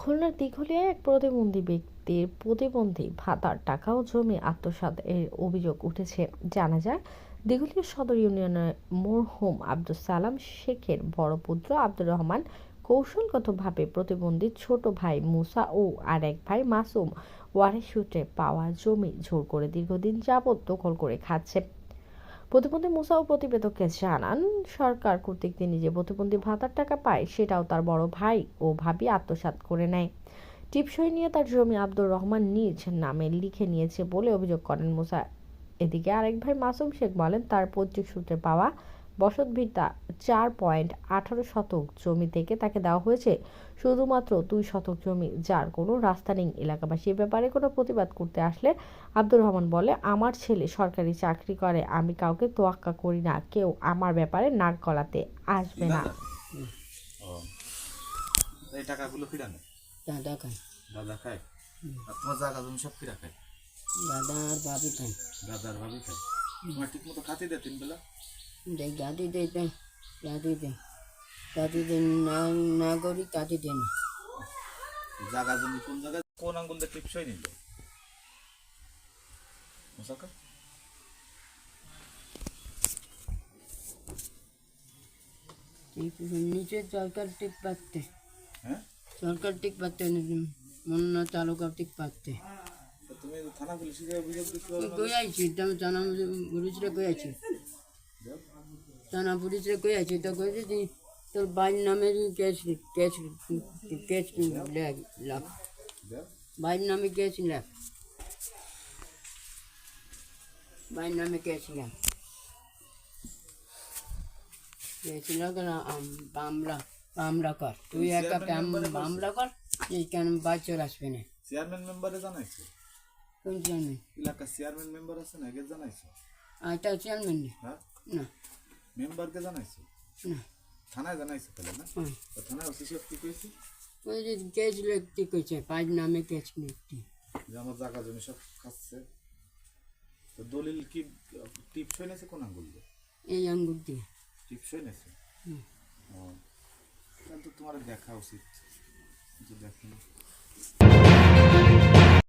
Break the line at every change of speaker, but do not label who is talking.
খুলনার দিঘলিয়ায় এক প্রতিবন্ধী ব্যক্তির প্রতিবন্ধী ভাতার টাকা ও জমি আত্মসাৎ এর অভিযোগ উঠেছে। জানা যায়, দিঘলিয়া সদর ইউনিয়নের মরহুম আব্দুল সালাম শেখের বড় পুত্র আব্দুর রহমান কৌশলগতভাবে প্রতিবন্ধী ছোট ভাই মুসা ও আর এক ভাই মাসুম ওয়ারেস সূত্রে পাওয়া জমি জোর করে দীর্ঘদিন যাবৎ দখল করে খাচ্ছে। প্রতিবন্ধী মুসাও প্রতিবেদককে জানান, সরকার কর্তৃক তিনি যে প্রতিবন্ধী ভাতার টাকা পায়, সেটাও তার বড় ভাই ও ভাবি আত্মসাত করে নেয়। টিপসই নিয়ে তার জমি আব্দুর রহমান নিজ নামে লিখে নিয়েছে বলে অভিযোগ করেন মুসা। এদিকে আরেক ভাই মাসুম শেখ বলেন, তার পৈতৃক সূত্রে পাওয়া বসত ভিটা চার পয়েন্ট আঠারো শতক জমি থেকে তাকে দেওয়া হয়েছে। শুধুমাত্র দুই শতক জমি যার কোনো রাস্তা নেই। এলাকাবাসী এ ব্যাপারে কোনো প্রতিবাদ করতে আসলে আব্দুর রহমান বলে আমার ছেলে সরকারি চাকরি করে আমি কাউকে তোয়াক্কা করি না। কেউ আমার ব্যাপারে নাক গলাতে আসবে না।
এই টাকাগুলো
দাদা খায়।
দাদা খায়? আর তোমার জায়গা জমি সব কিরা খায়?
দাদা আর বাবি খায়।
দাদার ভাবি খায়? তোমার ঠিক মতো খাতে দেয় তিন বেলা
দে দাদি দে দাদি দে না
জায়গা জমি কোন জায়গায় কোন আঙ্গুল দিয়ে টিপসই নিল? মুসাকা
ঠিক নিচে সরকার টিক পাচ্ছে।
হ্যাঁ?
সরকার টিক পাচ্ছে মন্না তালুকা টিক পাচ্ছে।
তুমি থানা পুলিশে গিয়ে অভিযোগ দিতে পারো না?
কই আইছি? তুমি থানা পুলিশরে কই আইছি থানা পুলিশরে কই আইছি তো কইছে যে তোর বাইর নামের কেস কেস কেস লাখ
দেখ,
বাইর নামে কেস লাখ বাইর নামে কেস লাখ কেস লাখ বামলা বামলা কর তুই একটা বামলা কর এই কেন বাচ্চার আসবে না
চেয়ারম্যান মেম্বারে জানাইছো
কোন চেয়ারম্যান
এলাকার চেয়ারম্যান মেম্বার আছে না একে জানাইছো
আচ্ছা চেয়ারম্যান
হ্যাঁ
না
মেম্বারকে জানাইছো
না
থানায় জানাইছো তাহলে না
হুম
তো থানায় ওসি সাহেব কি কইছে
ওই যে কেস লিখতে কইছে পাঁচ নামে কেস লিখতে
যে আমার জায়গা জমি সব খাচ্ছে তো দলিল কি টিপসই নেছে কোন আঙ্গুল দিয়ে
এই আঙ্গুর দিয়ে
টিপসই নেছে
হুম।
ও তাহলে তো তোমার দেখা উচিত কিন্তু দেখেনি